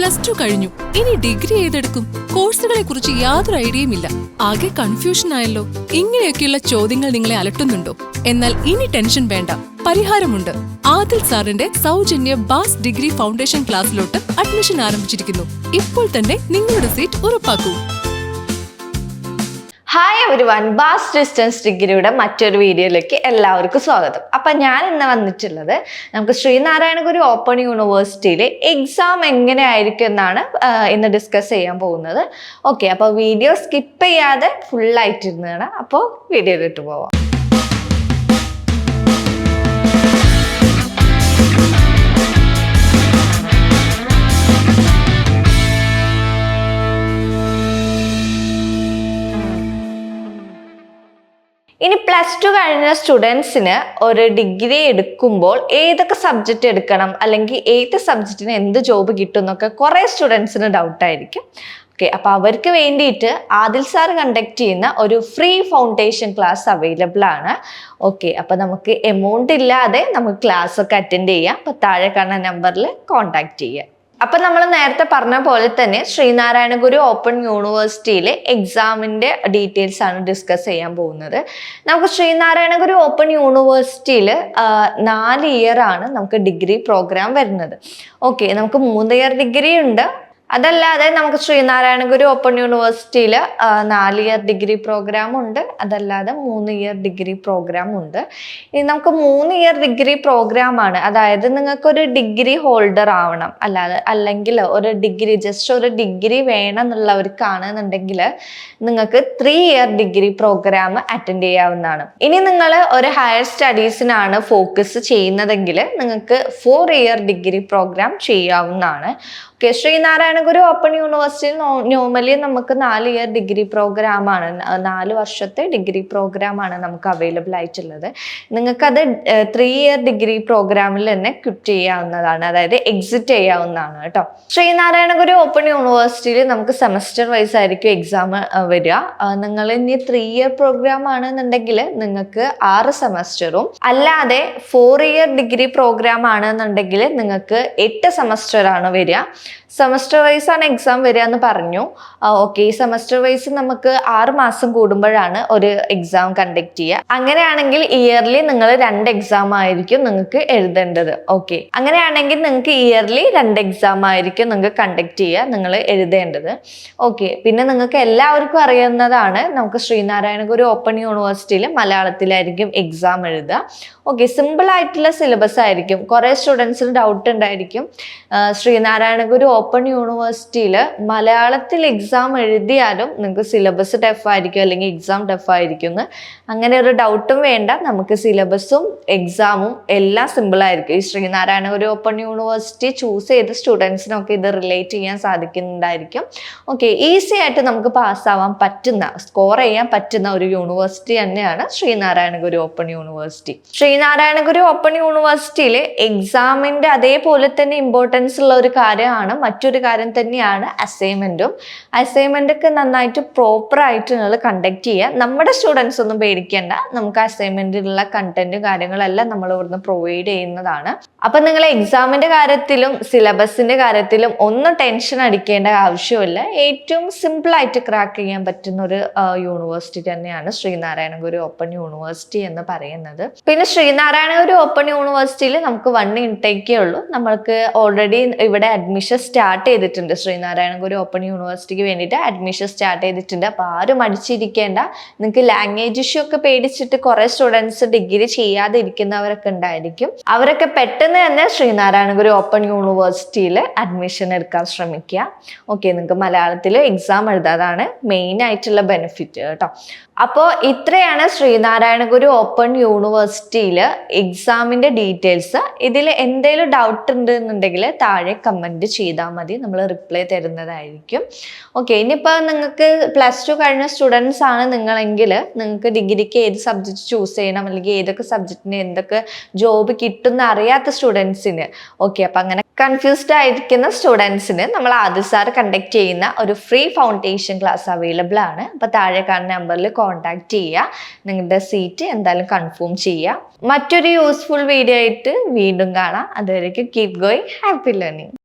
Plus two കഴിഞ്ഞു. ഇനി degree ഏതെടുക്കും? കോഴ്സുകളെ കുറിച്ച് യാതൊരു ഐഡിയയും ഇല്ല. ആകെ കൺഫ്യൂഷൻ ആയല്ലോ. ഇങ്ങനെയൊക്കെയുള്ള ചോദ്യങ്ങൾ നിങ്ങളെ അലട്ടുന്നുണ്ടോ? എന്നാൽ ഇനി ടെൻഷൻ വേണ്ട. പരിഹാരമുണ്ട്. ആദിൽ സാറിന്റെ സൗജന്യ ബാസ് ഡിഗ്രി ഫൗണ്ടേഷൻ ക്ലാസ്സിലോട്ട് അഡ്മിഷൻ ആരംഭിച്ചിരിക്കുന്നു. ഇപ്പോൾ തന്നെ നിങ്ങളുടെ സീറ്റ് ഉറപ്പാക്കൂ. ഹായ് എവരി വൺ ബാസ് ഡിസ്റ്റൻസ് ഡിഗ്രിയുടെ മറ്റൊരു വീഡിയോയിലേക്ക് എല്ലാവർക്കും സ്വാഗതം. അപ്പം ഞാൻ ഇന്ന് വന്നിട്ടുള്ളത് നമുക്ക് ശ്രീനാരായണ ഗുരു ഓപ്പൺ യൂണിവേഴ്സിറ്റിയിലെ എക്സാം എങ്ങനെയായിരിക്കും എന്നാണ് ഇന്ന് ഡിസ്കസ് ചെയ്യാൻ പോകുന്നത്. ഓക്കെ അപ്പോൾ വീഡിയോ സ്കിപ്പ് ചെയ്യാതെ ഫുള്ളായിട്ടിരുന്നാണ് അപ്പോൾ വീഡിയോയിലിട്ട് പോവാം. ഇനി പ്ലസ് ടു കഴിഞ്ഞ സ്റ്റുഡൻസിന് ഒരു ഡിഗ്രി എടുക്കുമ്പോൾ ഏതൊക്കെ സബ്ജക്റ്റ് എടുക്കണം? അല്ലെങ്കിൽ ഏത് സബ്ജക്റ്റിന് എന്ത് ജോബ് കിട്ടും എന്നൊക്കെ കുറേ സ്റ്റുഡൻസിന് ഡൗട്ടായിരിക്കും ഓക്കെ അപ്പോൾ അവർക്ക് വേണ്ടിയിട്ട് ആദിൽ സാർ കണ്ടക്ട് ചെയ്യുന്ന ഒരു ഫ്രീ ഫൗണ്ടേഷൻ ക്ലാസ് അവൈലബിൾ ആണ്. ഓക്കെ അപ്പോൾ നമുക്ക് എമൗണ്ട് ഇല്ലാതെ നമുക്ക് ക്ലാസ് ഒക്കെ അറ്റൻഡ് ചെയ്യാം. അപ്പോൾ താഴെ കാണുന്ന നമ്പറിൽ കോൺടാക്ട് ചെയ്യാം. അപ്പൊ നമ്മൾ നേരത്തെ പറഞ്ഞ പോലെ തന്നെ ശ്രീനാരായണ ഗുരു ഓപ്പൺ യൂണിവേഴ്സിറ്റിയിലെ എക്സാമിന്റെ ഡീറ്റെയിൽസ് ആണ് ഡിസ്കസ് ചെയ്യാൻ പോകുന്നത്. നമുക്ക് ശ്രീനാരായണ ഗുരു ഓപ്പൺ യൂണിവേഴ്സിറ്റിയിൽ നാല് ഇയർ ആണ് നമുക്ക് ഡിഗ്രി പ്രോഗ്രാം വരുന്നത്. ഓക്കെ നമുക്ക് മൂന്ന് ഇയർ ഡിഗ്രി ഉണ്ട്. അതല്ലാതെ നമുക്ക് ശ്രീനാരായണ ഗുരു ഓപ്പൺ യൂണിവേഴ്സിറ്റിയിൽ നാല് ഇയർ ഡിഗ്രി പ്രോഗ്രാം ഉണ്ട്. അതല്ലാതെ മൂന്ന് ഇയർ ഡിഗ്രി പ്രോഗ്രാം ഉണ്ട്. ഇനി നമുക്ക് മൂന്ന് ഇയർ ഡിഗ്രി പ്രോഗ്രാം ആണ്. അതായത് നിങ്ങൾക്കൊരു ഡിഗ്രി ഹോൾഡർ ആവണം. അല്ലാതെ അല്ലെങ്കിൽ ഒരു ഡിഗ്രി ജസ്റ്റ് ഒരു ഡിഗ്രി വേണം എന്നുള്ളവർക്കാണെന്നുണ്ടെങ്കിൽ നിങ്ങൾക്ക് three year degree programme attend ചെയ്യാവുന്നതാണ്. ഇനി നിങ്ങൾ ഒരു ഹയർ സ്റ്റഡീസിനാണ് ഫോക്കസ് ചെയ്യുന്നതെങ്കിൽ നിങ്ങൾക്ക് ഫോർ ഇയർ ഡിഗ്രി പ്രോഗ്രാം ചെയ്യാവുന്നതാണ്. ഓക്കെ ശ്രീനാരായണ ഗുരു ഓപ്പൺ യൂണിവേഴ്സിറ്റിയിൽ നോർമലി നമുക്ക് നാല് ഇയർ ഡിഗ്രി പ്രോഗ്രാം ആണ്. നാല് വർഷത്തെ ഡിഗ്രി പ്രോഗ്രാം ആണ് നമുക്ക് അവൈലബിൾ ആയിട്ടുള്ളത്. നിങ്ങൾക്കത് ത്രീ ഇയർ ഡിഗ്രി പ്രോഗ്രാമിൽ തന്നെ ക്വിറ്റ് ചെയ്യാവുന്നതാണ്. അതായത് എക്സിറ്റ് ചെയ്യാവുന്നതാണ് കേട്ടോ. ശ്രീനാരായണഗുരു ഓപ്പൺ യൂണിവേഴ്സിറ്റിയിൽ നമുക്ക് സെമസ്റ്റർ വൈസ് ആയിരിക്കും എക്സാം വരിക. നിങ്ങൾ ഇനി ത്രീ ഇയർ പ്രോഗ്രാം ആണെന്നുണ്ടെങ്കിൽ നിങ്ങൾക്ക് ആറ് സെമസ്റ്ററും അല്ലാതെ ഫോർ ഇയർ ഡിഗ്രി പ്രോഗ്രാം ആണെന്നുണ്ടെങ്കിൽ നിങ്ങൾക്ക് എട്ട് സെമസ്റ്റർ ആണ് വരിക. സെമസ്റ്റർ വൈസ് ആണ് എക്സാം വരിക എന്ന് പറഞ്ഞു ഓക്കെ സെമസ്റ്റർ വൈസ് നമുക്ക് ആറ് മാസം കൂടുമ്പോഴാണ് ഒരു എക്സാം കണ്ടക്ട് ചെയ്യുക. അങ്ങനെയാണെങ്കിൽ ഇയർലി നിങ്ങൾ രണ്ട് എക്സാം ആയിരിക്കും നിങ്ങൾക്ക് എഴുതേണ്ടത്. ഓക്കെ അങ്ങനെയാണെങ്കിൽ നിങ്ങൾക്ക് ഇയർലി രണ്ട് എക്സാം ആയിരിക്കും നിങ്ങൾക്ക് കണ്ടക്ട് ചെയ്യുക നിങ്ങൾ എഴുതേണ്ടത്. ഓക്കെ പിന്നെ നിങ്ങൾക്ക് എല്ലാവർക്കും അറിയുന്നതാണ് നമുക്ക് ശ്രീനാരായണ ഗുരു ഓപ്പൺ യൂണിവേഴ്സിറ്റിയിൽ മലയാളത്തിലായിരിക്കും എക്സാം എഴുതുക. ഓക്കെ സിമ്പിൾ ആയിട്ടുള്ള സിലബസ് ആയിരിക്കും. കുറേ സ്റ്റുഡൻസിന് ഡൗട്ട് ഉണ്ടായിരിക്കും. ശ്രീനാരായണ ഗുരു ഓപ്പൺ യൂണിവേഴ്സിറ്റിയിൽ മലയാളത്തിൽ എക്സാം എഴുതിയാലും നിങ്ങൾക്ക് സിലബസ് ടഫ് ആയിരിക്കും അല്ലെങ്കിൽ എക്സാം ടഫ് ആയിരിക്കും അങ്ങനെ ഒരു ഡൗട്ടും വേണ്ട. നമുക്ക് സിലബസും എക്സാമും എല്ലാം സിമ്പിൾ ആയിരിക്കും. ഈ ശ്രീനാരായണ ഒരു ഓപ്പൺ യൂണിവേഴ്സിറ്റി ചൂസ് ചെയ്ത് സ്റ്റുഡൻസിനൊക്കെ ഇത് റിലേറ്റ് ചെയ്യാൻ സാധിക്കുന്നുണ്ടായിരിക്കും. ഓക്കെ ഈസി ആയിട്ട് നമുക്ക് പാസ്സാവാൻ പറ്റുന്ന സ്കോർ ചെയ്യാൻ പറ്റുന്ന ഒരു യൂണിവേഴ്സിറ്റി തന്നെയാണ് Sree Narayana Guru open university Sree Narayana Guru open യൂണിവേഴ്സിറ്റിയിൽ എക്സാമിന്റെ അതേപോലെ തന്നെ ഇമ്പോർട്ടൻസ് ഉള്ള ഒരു കാര്യമാണ് മറ്റൊരു കാര്യം തന്നെയാണ് അസൈൻമെന്റും അസൈൻമെന്റൊക്കെ നന്നായിട്ട് പ്രോപ്പറായിട്ട് നിങ്ങൾ കണ്ടക്ട് ചെയ്യുക. നമ്മുടെ സ്റ്റുഡൻസ് ഒന്നും പേടിക്കേണ്ട. നമുക്ക് അസൈൻമെന്റിലുള്ള കണ്ടന്റും കാര്യങ്ങളെല്ലാം നമ്മൾ ഇവിടുന്ന് പ്രൊവൈഡ് ചെയ്യുന്നതാണ്. അപ്പം നിങ്ങൾ എക്സാമിന്റെ കാര്യത്തിലും സിലബസിന്റെ കാര്യത്തിലും ഒന്നും ടെൻഷൻ അടിക്കേണ്ട ആവശ്യമില്ല. ഏറ്റവും സിമ്പിളായിട്ട് ക്രാക്ക് ചെയ്യാൻ പറ്റുന്ന ഒരു യൂണിവേഴ്സിറ്റി തന്നെയാണ് ശ്രീനാരായണ ഗുരു ഓപ്പൺ യൂണിവേഴ്സിറ്റി എന്ന് പറയുന്നത്. പിന്നെ ശ്രീനാരായണ ഗുരു ഓപ്പൺ യൂണിവേഴ്സിറ്റിയിൽ നമുക്ക് വൺ ഇൻടേക്കേ ഉള്ളൂ. നമ്മൾക്ക് ഓൾറെഡി ഇവിടെ അഡ്മിഷൻ സ്റ്റാർട്ട് ചെയ്തിട്ടുണ്ട്. ശ്രീനാരായണ ഗുരു ഓപ്പൺ യൂണിവേഴ്സിറ്റിക്ക് വേണ്ടിയിട്ട് അഡ്മിഷൻ സ്റ്റാർട്ട് ചെയ്തിട്ടുണ്ട്. അപ്പോൾ ആരും അടിച്ചിരിക്കേണ്ട നിങ്ങൾക്ക് ലാംഗ്വേജ് ഇഷ്യൂ ഒക്കെ പേടിച്ചിട്ട് കുറേ സ്റ്റുഡൻസ് ഡിഗ്രി ചെയ്യാതെ ഇരിക്കുന്നവരൊക്കെ ഉണ്ടായിരിക്കും. അവരൊക്കെ പെട്ടെന്ന് തന്നെ ശ്രീനാരായണ ഗുരു ഓപ്പൺ യൂണിവേഴ്സിറ്റിയിൽ അഡ്മിഷൻ എടുക്കാൻ ശ്രമിക്കുക. ഓക്കെ നിങ്ങൾക്ക് മലയാളത്തിൽ എക്സാം എഴുതാതാണ് മെയിൻ ആയിട്ടുള്ള ബെനിഫിറ്റ് കേട്ടോ. അപ്പോൾ ഇത്രയാണ് ശ്രീനാരായണ ഗുരു ഓപ്പൺ യൂണിവേഴ്സിറ്റിയിൽ എക്സാമിന്റെ ഡീറ്റെയിൽസ് ഇതിൽ എന്തെങ്കിലും ഡൗട്ട് ഉണ്ടെന്നുണ്ടെങ്കിൽ താഴെ കമന്റ് ചെയ്താൽ മതി. നമ്മൾ റിപ്ലൈ തരുന്നതായിരിക്കും. ഓക്കെ ഇനിയിപ്പോൾ നിങ്ങൾക്ക് പ്ലസ് ടു കഴിഞ്ഞ സ്റ്റുഡൻസ് ആണ് നിങ്ങളെങ്കിൽ നിങ്ങൾക്ക് ഡിഗ്രിക്ക് ഏത് സബ്ജക്റ്റ് ചൂസ് ചെയ്യണം? അല്ലെങ്കിൽ ഏതൊക്കെ സബ്ജക്റ്റിന് എന്തൊക്കെ ജോബ് കിട്ടുന്ന അറിയാത്ത സ്റ്റുഡൻസിന് ഓക്കെ അപ്പം അങ്ങനെ കൺഫ്യൂസ്ഡ് ആയിരിക്കുന്ന സ്റ്റുഡൻസിന് നമ്മൾ ആദ്യ സാർ കണ്ടക്ട് ചെയ്യുന്ന ഒരു ഫ്രീ ഫൗണ്ടേഷൻ ക്ലാസ് അവൈലബിൾ ആണ്. അപ്പോൾ താഴെ കാണുന്ന നമ്പറിൽ കോൺടാക്ട് ചെയ്യുക. നിങ്ങളുടെ സീറ്റ് എന്തായാലും കൺഫേം ചെയ്യുക. മറ്റൊരു യൂസ്ഫുൾ വീഡിയോ ആയിട്ട് വീണ്ടും കാണാം. അതുവരേക്കും കീപ് ഗോയിങ് ഹാപ്പി ലേണിംഗ്